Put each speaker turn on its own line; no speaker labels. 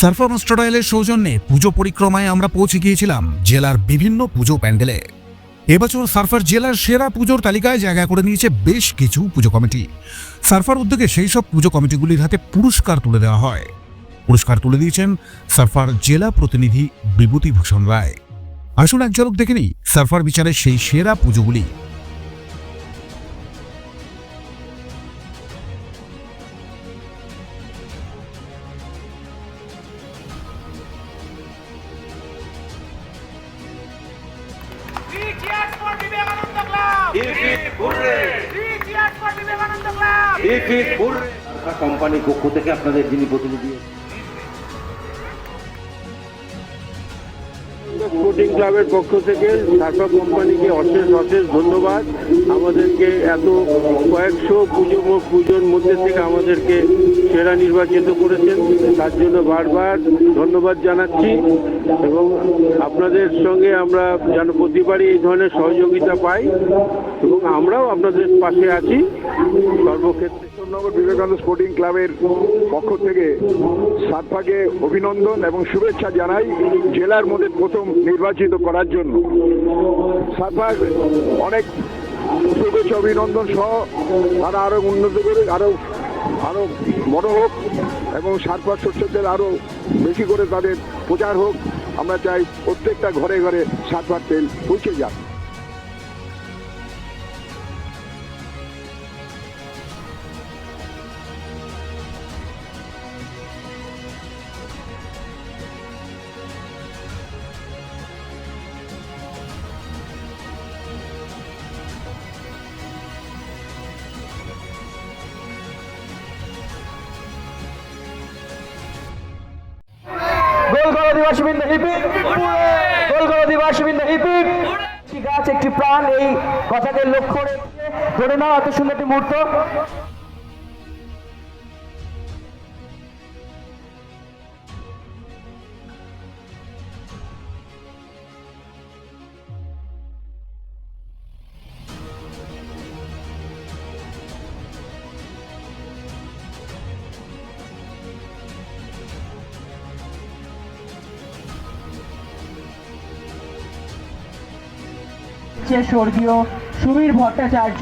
সারফা মাস্টারয়েলের সৌজন্যে পুজো পরিক্রমায় আমরা পৌঁছে গিয়েছিলাম জেলার বিভিন্ন পুজো প্যান্ডেলে। এবছর সার্ফার জেলার সেরা পুজোর তালিকায় জায়গা করে নিয়েছে বেশ কিছু পুজো কমিটি। সার্ফার উদ্যোগে সেই সব পুজো কমিটিগুলির হাতে পুরস্কার তুলে দেওয়া হয়। পুরস্কার তুলে দিয়েছেন সার্ফার জেলা প্রতিনিধি বিভূতিভূষণ রায়। আসুন এক ঝলক দেখে নিই সার্ফার বিচারে সেই সেরা পুজোগুলি।
কোম্পানির পক্ষ থেকে আপনাদের যিনি প্রতিনিধি
স্পোর্টিং ক্লাবের পক্ষ থেকে সার্ফা কোম্পানিকে অশেষ অশেষ ধন্যবাদ। আমাদেরকে এত কয়েকশো পুজো, পুজোর মধ্যে থেকে আমাদেরকে সেরা নির্বাচিত করেছেন। তার জন্য বারবার ধন্যবাদ জানাচ্ছি। এবং আপনাদের সঙ্গে আমরা যেন প্রতিবারই এই ধরনের সহযোগিতা পাই এবং আমরাও আপনাদের পাশে আছি। সর্বক্ষেত্রে
নগর বিবেকানন্দ স্পোর্টিং ক্লাবের পক্ষ থেকে সাতভাগে অভিনন্দন এবং শুভেচ্ছা জানাই জেলার মধ্যে প্রথম নির্বাচিত করার জন্য। সাতভাগ অনেক শুভেচ্ছা, অভিনন্দন সহ তারা আরও উন্নত করে আরও আরও বড় হোক এবং সাতভাগ শস্যদের আরও বেশি করে তাদের প্রচার হোক, আমরা চাই প্রত্যেকটা ঘরে ঘরে সাতভাগ তেল পৌঁছে যাক।
গোল করো দিবাসবৃন্দ হিপিক গোল করো দিবাসবৃন্দ হিপিক গাছ একটি প্রাণ এই কথাকে লক্ষ্য রেখে ধরে নাও, এত সুন্দর একটি মুহূর্ত। হচ্ছে স্বর্গীয় সুমীর ভট্টাচার্য